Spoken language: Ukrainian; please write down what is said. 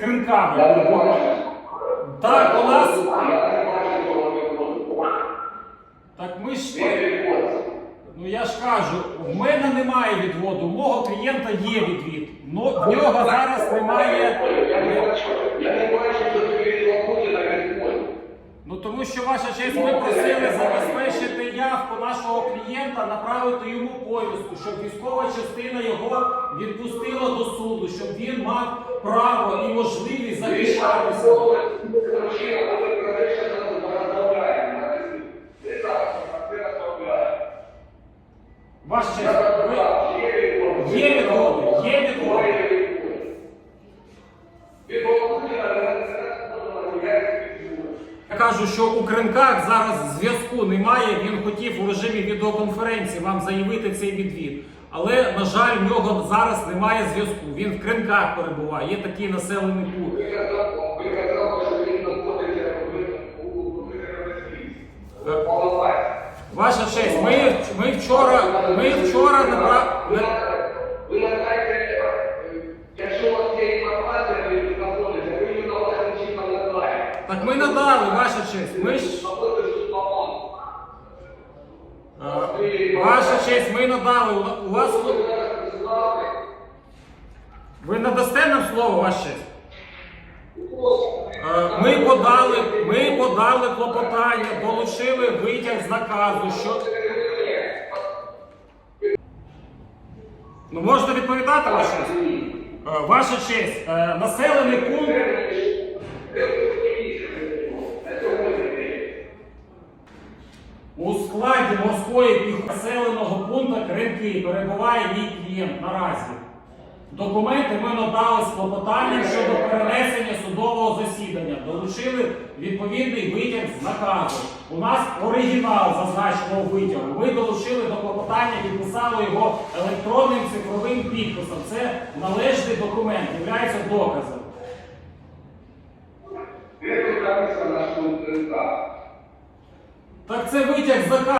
кринками. Так, у нас. Так ми ж. Ну я ж кажу, в мене немає відводу, у мого клієнта є відвід. Но в нього зараз немає. Я не бачу. Я не бачу, що тобі відходить на відході. Ну тому що ваша честь, ми просили забезпечити явку нашого клієнта, направити йому повістку, щоб військова частина його відпустила до суду, щоб він мав право і можливість захищатися. Ваша честь, ви... є відводи, є відводи. Кажу, що у кринках зараз зв'язку немає. Він хотів у режимі відеоконференції вам заявити цей відвід. Але, на жаль, в нього зараз немає зв'язку. Він в кринках перебуває. Є такий населений пункт. Ваша честь, ми, ми вчора, ми вчора направ... Ви надаєте, якщо у вас є інформація, ви знаходите, ви її на вашому чітко надаєте. Так ми надали, ваша честь. Ми ж ваша честь, ми надали. У- вас ви надасте нам слово, ваша честь? Ми подали, ми подали клопотання, долучили витяг з наказу, що. Ну можна відповідати, ваша честь? Ваша честь, е, населений пункт. У складі морської піхонаселеного пункту Кринки перебуває мій клієнт наразі. Документи ми надали з клопотанням щодо перенесення судового засідання. Долучили відповідний витяг з наказу. У нас оригінал зазначеного витягу. Ми долучили до клопотання, підписали його електронним цифровим підписом. Це належний документ, є доказом. Ви тут написано, що Так це витяг з.